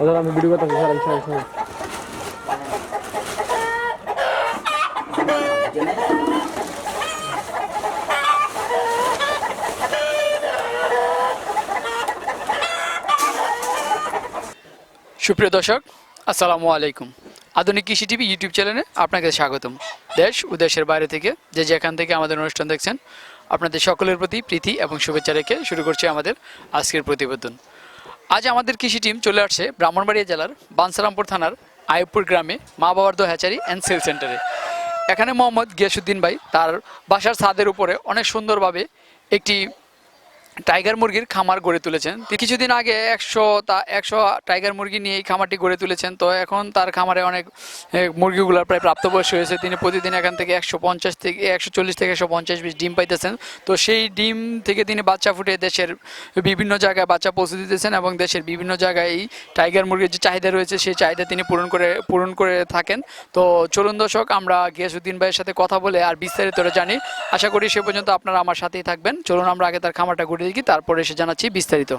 আমি ভিডিও সারান সুপ্রিয় দর্শক, আসসালামু আলাইকুম। আধুনিক কৃষি টিভি ইউটিউব চ্যানেলে আপনাকে স্বাগতম। দেশ ও দেশের বাইরে থেকে যে যেখান থেকে আমাদের অনুষ্ঠান দেখছেন, আপনাদের সকলের প্রতি প্রীতি এবং শুভেচ্ছা রেখে শুরু করছে আমাদের আজকের প্রতিবেদন। আজ আমাদের কৃষি টিম চলে আসছে ব্রাহ্মণবাড়িয়া জেলার বানসারামপুর থানার আয়বপুর গ্রামে মা বাবার দো হ্যাচারি অ্যান্ড সেল সেন্টারে এখানে মোহাম্মদ গিয়াসুদ্দিন ভাই, তার বাসার ছাদের উপরে অনেক সুন্দরভাবে একটি টাইগার মুরগির খামার গড়ে তুলেছেন। কিছুদিন আগে একশো তা, একশো টাইগার মুরগি নিয়ে এই খামারটি গড়ে তুলেছেন। তো এখন তার খামারে অনেক মুরগিগুলোর প্রায় প্রাপ্তবয়স্ক হয়েছে। তিনি প্রতিদিন এখান থেকে একশো পঞ্চাশ থেকে, একশো চল্লিশ থেকে একশো পঞ্চাশ বিশ ডিম পাইতেছেন। তো সেই ডিম থেকে তিনি বাচ্চা ফুটে দেশের বিভিন্ন জায়গায় বাচ্চা পৌঁছে দিতেছেন এবং দেশের বিভিন্ন জায়গায় এই টাইগার মুরগির যে চাহিদা রয়েছে, সেই চাহিদা তিনি পূরণ করে পূরণ করে থাকেন। তো চলুন দর্শক, আমরা গিয়াসুদ্দিন ভাইয়ের সাথে কথা বলে আর বিস্তারিত জানি। আশা করি সে পর্যন্ত আপনারা আমার সাথেই থাকবেন। চলুন আমরা আগে তার খামারটা ঘুরে দেখি তারপরে এসে জানাচ্ছি বিস্তারিত।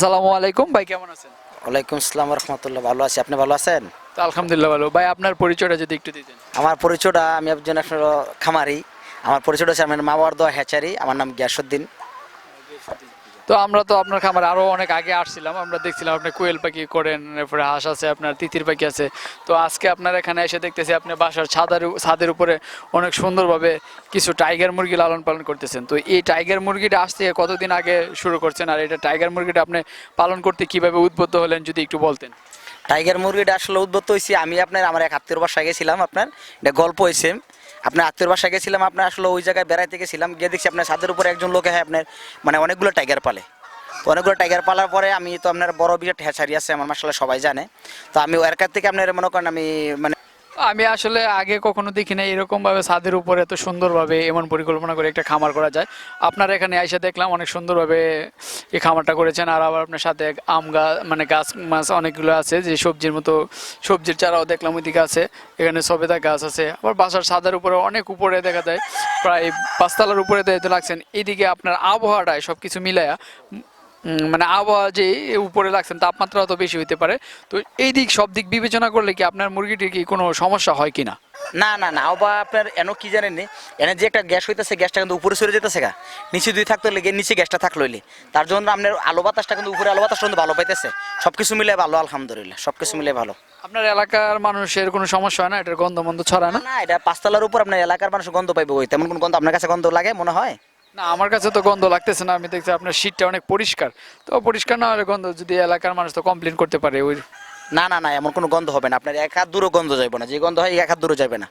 আসসালামু আলাইকুম ভাই কেমন আছেন? ওয়ালাইকুম আসসালাম রহমতুল্লাহ ভালো আছি। আপনি ভালো আছেন? তো আলহামদুলিল্লাহ ভালো। ভাই আপনার পরিচয়টা যদি একটু দিতেন। আমার পরিচয়টা আমি একজন আসলে খামারি। আমার পরিচয়টা হচ্ছে আমার মামার দোয়া হ্যাচারি আমার নাম গিয়াসুদ্দিন তো আমরা তো আপনার খামারে আরও অনেক আগে আসছিলাম, আমরা দেখছিলাম আপনি কোয়েল পাখি করেন, এরপরে হাঁস আছে, আপনার তিতির পাখি আছে। তো আজকে আপনার এখানে এসে দেখতেছি আপনি বাসার ছাদের ছাদের উপরে অনেক সুন্দরভাবে কিছু টাইগার মুরগি লালন পালন করতেছেন। তো এই টাইগার মুরগিটা আসতে কতদিন আগে শুরু করছেন, আর এটা টাইগার মুরগিটা আপনি পালন করতে কীভাবে উদ্বুদ্ধ হলেন, যদি একটু বলতেন? টাইগার মুরগিটা আসলে উদ্বুদ্ধ হয়েছি আমি আপনার, আমার এক আত্মীয় বাসায় গেছিলাম আপনার, এটা গল্প হয়েছে আপনার আত্মীয় বাসায় গেছিলাম, আপনার আসলে ওই জায়গায় বেড়াইতে গেছিলাম, গিয়ে দেখছি আপনার ছাদের উপরে একজন লোকে হয় আপনার মানে অনেকগুলো টাইগার পালে। অনেকগুলো টাইগার পালার পরে আমি তো আপনার বড় বিরাট হ্যাচারি আছে, আমার মাসাল্লাহ সবাই জানে। তো আমি ওর থেকে আপনার মনে করেন আমি মানে আমি আসলে আগে কখনো দেখি না এরকম ভাবে ছাদের উপরে এত সুন্দরভাবে এমন পরিকল্পনা করে একটা খামার করা যায়। আপনার এখানে এসে দেখলাম অনেক সুন্দরভাবে এই খামারটা করেছেন, আর আবার আপনার সাথে আম গাছ মানে গাছ, মাছ অনেকগুলো আছে, যে সবজির মতো সবজির চারাও দেখলাম ওইদিকে আছে, এখানে সবেদা গাছ আছে, আবার বাসার ছাদের উপরে অনেক উপরে দেখা যায়, প্রায় পাঁচতলার উপরে দেখতে লাগছেন এইদিকে আপনার আবহাওয়াটায় সব কিছু মিলায়া মানে আবহাওয়া যে উপরে লাগছেন তাপমাত্রা তো বেশি হইতে পারে। তো এই দিক সব দিক বিবেচনা করলে কি আপনার মুরগিটির কি কোনো সমস্যা হয় কিনা? না না না বা আপনার এনো কি জানেন নি এনে যে একটা গ্যাস হইতেছে গ্যাসটা কিন্তু উপরে সরে যেতেছে গা। নিচে দুই থাকতে লেগে নিচে গ্যাসটা থাকল তার জন্য আপনার আলো বাতাসটা কিন্তু উপরে আলো বাতাসটা কিন্তু ভালো পাইতেছে। সব কিছু মিলে ভালো আলহামদুলিল্লাহ সব কিছু মিলে ভালো। আপনার এলাকার মানুষের কোনো সমস্যা হয় না? এটার গন্ধ মন্ধ ছড়ায় না? না এটা পাঁচতলার উপর আপনার এলাকার মানুষ গন্ধ পাইবে ওই। তেমন কোনো গন্ধ আপনার কাছে গন্ধ লাগে মনে হয়? না আমার কাছে তো গন্ধ লাগতেছে না আমি দেখছি আপনার শীতটা অনেক পরিষ্কার। তো পরিষ্কার না হলে গন্ধ যদি এলাকার মানুষ তো কমপ্লেন করতে পারে ওই না না না এমন কোনো গন্ধ হবে না। আপনার এক হাত দূরও গন্ধ যাবে না। যে গন্ধ হয় এক হাত দূরও যাবে না।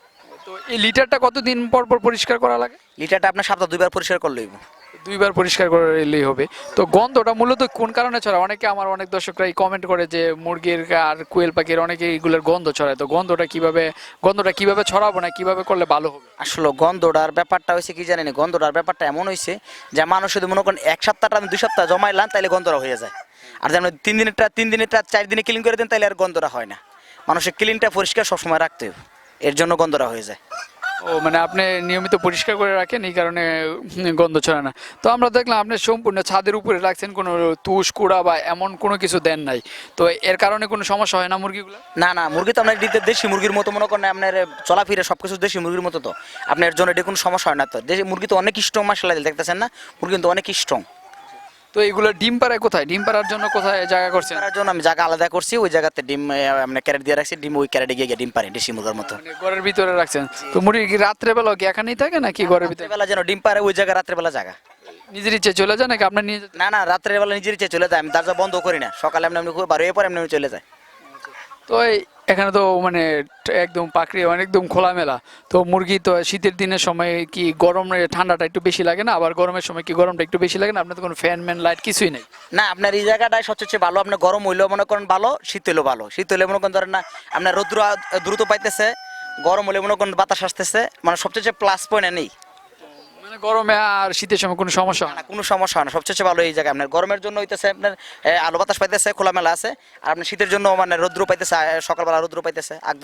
তো এই লিটারটা কতদিন পর পর পরিষ্কার করা লাগে? লিটারটা আপনার সপ্তাহ দুইবার পরিষ্কার করলেই দুইবার পরিষ্কার করে এলেই হবে। তো গন্ধটা মূলত কোন কারণে ছড়ায়? অনেকে আমার অনেক দর্শকরাই কমেন্ট করে যে মুরগির আর কোয়েল পাখির অনেকে এইগুলোর গন্ধ ছড়ায়। তো গন্ধটা কীভাবে গন্ধটা কীভাবে ছড়াবো না কীভাবে করলে ভালো হবে? আসলে গন্ধটার ব্যাপারটা হয়েছে কি জানেন? গন্ধটার ব্যাপারটা এমন হয়েছে যে মানুষ যদি মনে করেন এক সপ্তাহটা আমি দুই সপ্তাহ জমাইলাম তাহলে গন্ধটা হয়ে যায়। আর যেমন তিন দিনেরটা তিন দিনেরটা চার দিনে ক্লিন করে দেন তাহলে আর গন্ধটা হয় না। মানুষের ক্লিনটা পরিষ্কার সবসময় রাখতে হবে। এর জন্য গন্ধটা হয়ে যায়। ও মানে আপনি নিয়মিত পরিষ্কার করে রাখেন, এই কারণে গন্ধ ছড়ায় না। তো আমরা দেখলাম আপনি সম্পূর্ণ ছাদের উপরে রাখছেন, কোনো তুষ, কুড়া বা এমন কোনো কিছু দেন নাই। তো এর কারণে কোনো সমস্যা হয় না মুরগিগুলো? না না, মুরগি তো আপনার দেশি মুরগির মতো মনে করেন, আপনার চলাফিরে সব কিছু দেশি মুরগির মতো তো। আপনার জন্য এটি কোনো সমস্যা হয় না তো। দেশি মুরগি তো অনেক স্ট্রং মাসালা দেখতেছেন না? মুরগি কিন্তু অনেক স্ট্রং তো এগুলো ডিম পাড়ায় কোথায়? ডিম পাড়ার জন্য কোথায় জায়গা করছেন? তার জন্য আমি জায়গা আলাদা করছি ওই জায়গাতে ডিম আমরা ক্যারেট দিয়ে রাখছি ডিম ওই ক্যারেটে গিয়ে ডিম পাড়ে দেশি মুরগার মতো। মানে ঘরের ভিতরে রাখছেন। তো মুরগি কি রাত্রে বেলা কি এখানেই থাকে নাকি ঘরের ভিতরে? রাত্রেবেলা যেন ডিম পাড়ে ওই জায়গা রাত্রেবেলা জায়গা। নিজের ইচ্ছে চলে যায় নাকি আপনার নিয়ে না না রাত্রের বেলা নিজের ইচ্ছে চলে যায় আমি দরজা বন্ধ করি না। সকালে এমনি এমনি বার হয়ে পরে এমনি চলে যায়। তো এখানে তো মানে একদম পাকড়ি, একদম খোলামেলা। তো মুরগি তো শীতের দিনের সময় কি গরম ঠান্ডাটা একটু বেশি লাগে না? আবার গরমের সময় কি গরমটা একটু বেশি লাগে না? আপনার তো কোনো ফ্যান ম্যান লাইট কিছুই নেই? না, আপনার এই জায়গাটায় সবচেয়ে ভালো। আপনার গরম হইলেও মনে করেন ভালো, শীত হইলেও ভালো। শীত হইলে মনে করেন ধরেন না, আপনার রৌদ্র দ্রুত পাইতেছে, গরম হলে মনে করেন বাতাস আসতেছে। মানে সবচেয়ে প্লাস পয়েন্ট নেই। মানে গরমে আর শীতের সময় কোনো সমস্যা হয় না? না কোনো সমস্যা হয় না। সবচেয়ে ভালো এই জায়গায়। আপনার গরমের জন্য হইতেছে আপনার এ, আলো বাতাস পাইতেছে খোলামেলা আছে। আর আপনার শীতের জন্য মানে রৌদ্র পাইতেছে আ, সকালবেলা রৌদ্র পাইতেছে আগ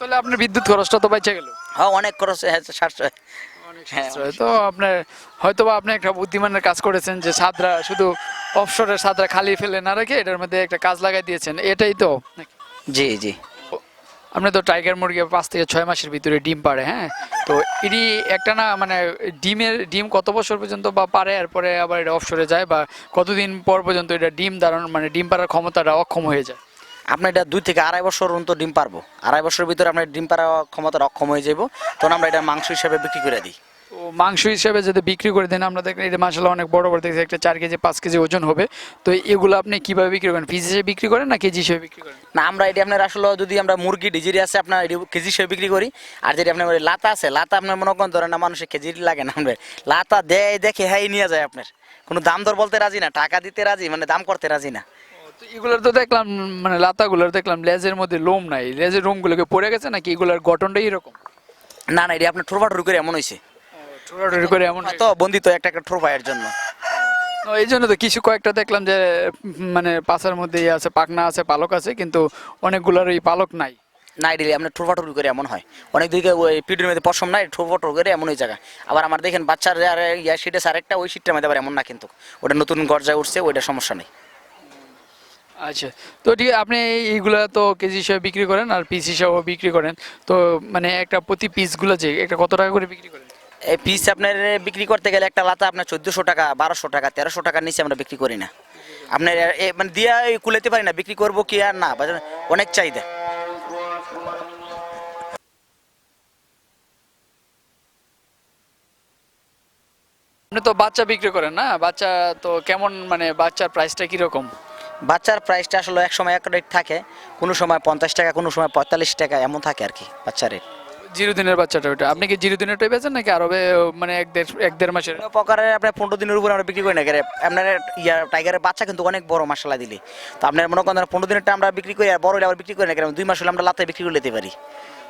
তাহলে আপনার বিদ্যুৎ খরচটা তো গেল। হ্যাঁ অনেক খরচ হ্যাঁ, সাশ্রয়। হ্যাঁ, তো আপনার হয়তো বা আপনি একটা বুদ্ধিমানের কাজ করেছেন যে ছাদরা শুধু অফশোরের ছাদরা খালি ফেলে না রেখে এটার মধ্যে একটা কাজ লাগাই দিয়েছেন। এটাই তো? নাকি? জি জি। আপনি তো টাইগার মুরগি পাঁচ থেকে ছয় মাসের ভিতরে ডিম পারে হ্যাঁ? তো এটি একটা না মানে ডিমের ডিম কত বছর পর্যন্ত বা পারে এরপরে আবার এটা অফসরে যায় বা কতদিন পর পর্যন্ত এটা ডিম দাঁড়ানো মানে ডিম পাড়ার ক্ষমতাটা অক্ষম হয়ে যায়? আপনার এটা দুই থেকে আড়াই বছর পর্যন্ত ডিম পারব আড়াই বছরের ভিতরে আপনার ডিম পাড়া ক্ষমতা অক্ষম হয়ে যাব তখন আমরা এটা মাংস হিসাবে বিক্রি করে দিই। তো মাংস হিসেবে যদি বিক্রি করে দেন আমরা দেখেন এটা মাসালা অনেক বড় বড় দেখছি একটা চার কেজি পাঁচ কেজি ওজন হবে। তো এগুলো আপনি কীভাবে বিক্রি করেন? পিস হিসেবে বিক্রি করেন না কেজি হিসেবে বিক্রি করেন? না আমরা এটি আপনার আসলে যদি আমরা মুরগি ডিজিরি আছে আপনার এটি কেজি হিসেবে বিক্রি করি। আর যদি আপনার লাতা আছে লাতা আপনার মনে করেন ধরেন না মানুষের কেজি লাগে না আপনার। লাতা দেয় দেখে হ্যাঁ নিয়ে যায় আপনার। কোনো দাম দর বলতে রাজি না টাকা দিতে রাজি মানে দাম করতে রাজি না। এগুলোর তো দেখলাম মানে লাতাগুলোর দেখলাম লেজের মধ্যে লোম নাই। লেজের লোমগুলোকে পড়ে গেছে নাকি এগুলোর গঠনটাই এরকম? না না এটি আপনার ঠোরফা ঠুর করে এমন হয়েছে করে এমন তো বন্দিত একটা একটা জন্য। এই জন্য তো কিছু কয়েকটা দেখলাম যে মানে পাশার মধ্যে ইয়ে আছে পাকনা আছে পালক আছে কিন্তু অনেকগুলোর এই পালক নাই। না এটি আপনার ঠোরফা করে এমন হয়। অনেক দিকে ওই পিঠের মধ্যে পশম নাই করে এমন ওই জায়গা। আবার আমার দেখেন বাচ্চার আর ইয়া সিটে আরেকটা ওই সিটটার মধ্যে আবার এমন না কিন্তু। ওটা নতুন গরজায় উঠছে ওইটা সমস্যা নেই। আচ্ছা তো ঠিক আপনি এইগুলা তো কেজি হিসাবে বিক্রি করেন আর পিস হিসাবেও বিক্রি করেন। তো মানে একটা প্রতি পিসগুলো যে একটা কত টাকা করে বিক্রি করেন? এই পিস আপনার বিক্রি করতে গেলে একটা লাতা আপনার চোদ্দোশো টাকা বারোশো টাকা তেরোশো টাকার নিচে আমরা বিক্রি করি না। আপনার মানে দিয়া কুলাতে পারি না বিক্রি করব কি আর না অনেক চাহিদা। আপনি তো বাচ্চা বিক্রি করেন না? বাচ্চা তো কেমন মানে বাচ্চার প্রাইসটা কীরকম? বাচ্চার প্রাইসটা আসলে এক সময় এক রেট থাকে কোনো সময় পঞ্চাশ টাকা কোনো সময় পঁয়তাল্লিশ টাকা এমন থাকে আর কি বাচ্চার রেট জিরো দিনের বাচ্চাটা ওটা আপনি কি জিরো দিনেরটাই বেচেন নাকি আরও মানে এক দেড় এক দেড় মাসের? প্রকারের আপনার পনেরো দিনের উপরে আমরা বিক্রি করি না। কেন আপনার ইয়া টাইগারের বাচ্চা কিন্তু অনেক বড় মশলা দিলে। তো আপনার মনে করেন পনেরো দিনেরটা আমরা বিক্রি করি আর বড় হলে আবার বিক্রি করি না। কেন দুই মাস হলে আমরা লাতায় বিক্রি করে নিতে পারি।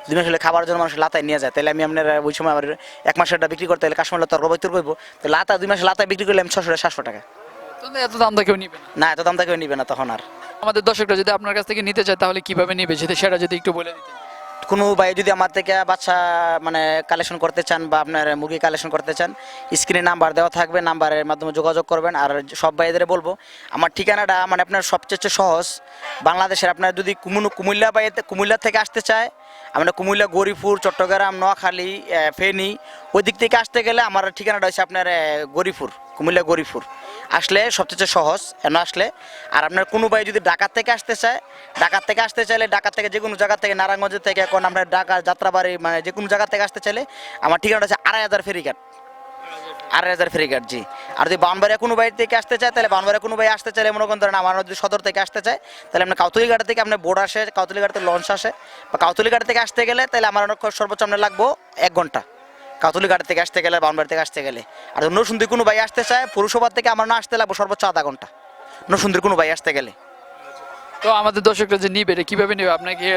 দুই মাস হলে খাবার জন্য মানুষ লাতায় নিয়ে যায়। তাহলে আমি আপনার ওই সময় আমার এক মাসেরটা বিক্রি করতে হলে কাশ্মীর লতা রবাই তোর করব তো লাতা দুই মাসে লাতায় বিক্রি করলে আমি ছশো সাতশো টাকা। তো এত দাম কেউ নিবে না? এত দাম কেউ নিবে না তখন আর। আমাদের দর্শকরা যদি আপনার কাছ থেকে নিতে চায় তাহলে কীভাবে নিবে? সেটা যদি একটু বলে দিতেন। কোনো ভাই যদি আমার থেকে বাচ্চা মানে কালেকশন করতে চান বা আপনার মুরগি কালেকশন করতে চান স্ক্রিনে নাম্বার দেওয়া থাকবে নাম্বারের মাধ্যমে যোগাযোগ করবেন। আর সব ভাইদের বলব, আমার ঠিকানাটা মানে আপনার সবচেয়ে সহজ। বাংলাদেশের আপনার যদি কুমুন- কুমিল্লা বাইতে কুমিল্লা থেকে আসতে চায় আমরা কুমিল্লা, গরিপুর, চট্টগ্রাম, নোয়াখালী ফেনি, ওই দিক থেকে আসতে গেলে আমার ঠিকানাটা হচ্ছে আপনার গরিপুর, কুমিল্লা, গরিপুর। আসলে সবচেয়ে সহজ এন আসলে? আর আপনার কোনো ভাই যদি ঢাকা থেকে আসতে চায় ঢাকা থেকে আসতে চাইলে ঢাকা থেকে যে কোনো জায়গা থেকে নারায়ণগঞ্জের থেকে, এখন আমরা ঢাকা যাত্রাবাড়ি মানে যে কোনো জায়গা থেকে আসতে চাইলে, আমার ঠিকানাটা হচ্ছে আড়াই হাজার ফেরিঘাট। আড়াই হাজার ফেরিঘাট জি। আর যদি বাউনবাড়িয়া কোনো বাড়ি থেকে আসতে চায়, তাহলে বাউনবাড়িয়া কোনো ভাই আসতে চাইলে মনে করেন ধরেন আমার যদি সদর থেকে আসতে চায়, তাহলে আপনার কাউতলিঘাট থেকে আপনার বোর্ড আসে কাউতলিঘাট থেকে লঞ্চ আসে। বা কাউতলিঘাট থেকে আসতে গেলে তাহলে আমার অনেক সর্বোচ্চ আপনার লাগবো এক ঘণ্টা। কাতলি ঘাট থেকে আসতে গেলে বাউনবাড়ি থেকে আসতে গেলে। আর নসুন্দি কোনো ভাই আসতে চায় পুরসভার থেকে আমার না আসতে লাগবো সর্বোচ্চ আধা ঘণ্টা। নসুন্দির কোনো ভাই আসতে গেলে। তো আমাদের দর্শকরা যে নিবে কীভাবে নেবে? আপনাকে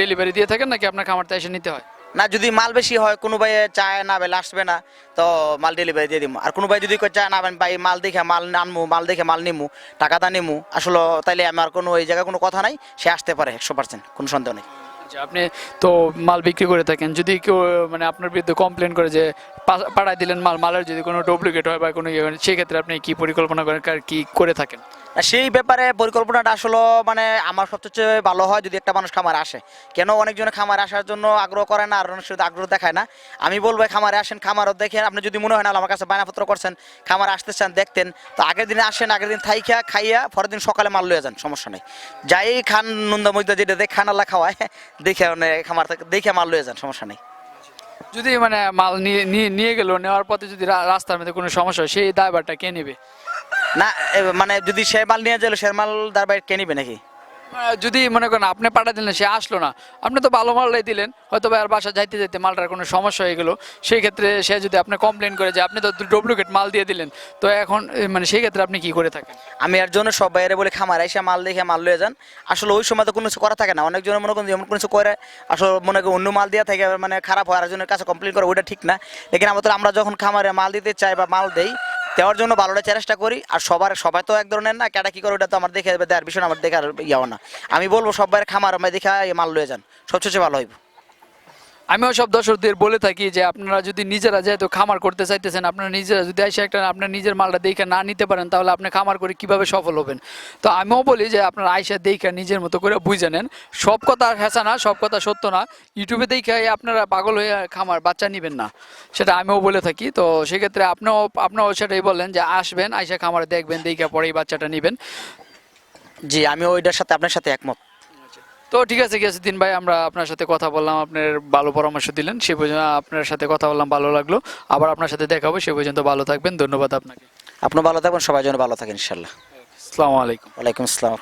ডেলিভারি দিয়ে থাকেন নাকি আপনার খামারতে এসে নিতে হয়? না যদি মাল বেশি হয় কোনো ভাই চায় না ভাই আসবে না তো মাল ডেলিভারি দিয়ে দিব আর কোনো ভাই যদি চায় না ভাই, মাল দেখে মাল আনমু মাল দেখে মাল নিমু টাকাটা নিমু আসলে তাইলে আমার কোনো এই জায়গায় কোনো কথা নাই সে আসতে পারে একশো পার্সেন্ট কোনো সন্দেহ নেই। আচ্ছা আপনি তো মাল বিক্রি করে থাকেন যদি কেউ মানে আপনার বিরুদ্ধে কমপ্লেন করে যে পাঠায় দিলেন মাল মালের যদি কোনো ডুপ্লিকেট হয় বা কোনো ইয়ে সেক্ষেত্রে আপনি কি পরিকল্পনা করেন আর কি করে থাকেন? সেই ব্যাপারে পরিকল্পনাটা আসলে মানে আমার সবচেয়ে ভালো হয় যদি একটা মানুষ খামারে আসে। কেন অনেকজনে খামারে আসার জন্য আগ্রহ করে না, আর সময় আগ্রহ দেখায় না। আমি বলব, খামারে আসেন, খামারও দেখেন। আপনি যদি মনে হয় না, আমার কাছে বায়নাপত্র করছেন, খামারে আসতে চান, দেখতেন, তো আগের দিনে আসেন, আগের দিন থাইখা খাইয়া পরের দিন সকালে মাল লয়ে যান, সমস্যা নেই। যাই খান, নন্দা মধ্যে যেটা দেখ খান আল্লাহ খাওয়ায়, দেখে খামার থেকে, দেখে মাল লয়ে যান, সমস্যা নেই। যদি মানে মাল নিয়ে, নিয়ে- গেল, নেওয়ার পথে যদি রাস্তার মধ্যে কোনো সমস্যা হয়, সেই দায়বারটা কে নেবে? না মানে যদি সে মাল নিয়ে গেল সে মাল দায়বার কে নেবে নাকি? যদি মনে করেন আপনি পাঠা দিলেন, সে আসলো না, আপনি তো ভালো মালটাই দিলেন, হয়তো আর বাসা যাইতে যাইতে মালটার কোনো সমস্যা হয়ে গেল। সেই ক্ষেত্রে সে যদি আপনি কমপ্লেন করে যে আপনি তো ডুপ্লিকেট মাল দিয়ে দিলেন, তো এখন মানে সেই ক্ষেত্রে আপনি কি করে থাকেন? আমি এর জন্য সব বাইরে বলে খামার, এসে মাল দেখে মাল লয়ে যান। আসলে ওই সময় তো কোনো কিছু করা থাকে না। অনেকজনের মনে করেন যেমন কোনো কিছু করে, আসলে মনে করেন অন্য মাল দেওয়া থাকে মানে খারাপ হয়, আরেকজনের কাছে কমপ্লেন করে, ওইটা ঠিক না। লেকিন আমাদের আমরা যখন খামারে মাল দিতে চাই বা মাল দেই দেওয়ার জন্য ভালোটা চেষ্টা করি, আর সবার, সবাই তো এক ধরনের না কেটা কি করে ওটা তো আমার দেখে দেওয়ার বিষয় আমার দেখার ইয়াও না। আমি বলব সবাই খামার আমি দেখে মাল লয়ে যান, সবচেয়ে ভালো হইব। আমিও সব দর্শকদের বলে থাকি যে আপনারা যদি নিজেরা যেহেতু খামার করতে চাইতেছেন, আপনারা নিজেরা যদি এসে একটা আপনার নিজের মালটা দেখে না নিতে পারেন, তাহলে আপনি খামার করে কীভাবে সফল হবেন? তো আমিও বলি যে আপনারা আইসা দেখে নিজের মতো করে বুঝে নেন। সব কথা হেসা না, সব কথা সত্য না। ইউটিউবে দেখে আপনারা পাগল হয়ে খামার বাচ্চা নেবেন না। সেটা আমিও বলে থাকি। তো সেক্ষেত্রে আপনিও আপনিও সেটাই বলেন যে আসবেন, আইসা খামারে দেখবেন, দেখে পরেই বাচ্চাটা নেবেন। জি আমি ওইটার সাথে, আপনার সাথে একমত। তো ঠিক আছে গিয়াসুদ্দিন ভাই আমরা আপনার সাথে কথা বললাম আপনার ভালো পরামর্শ দিলেন সে পর্যন্ত আপনার সাথে কথা বললাম ভালো লাগল। আবার আপনার সাথে দেখা হবে সে পর্যন্ত ভালো থাকবেন ধন্যবাদ আপনাকে। আপনি ভালো থাকবেন সবাই যেন ভালো থাকেন ইনশাল্লাহ আসসালামু আলাইকুম। ওয়ালাইকুম আসসালাম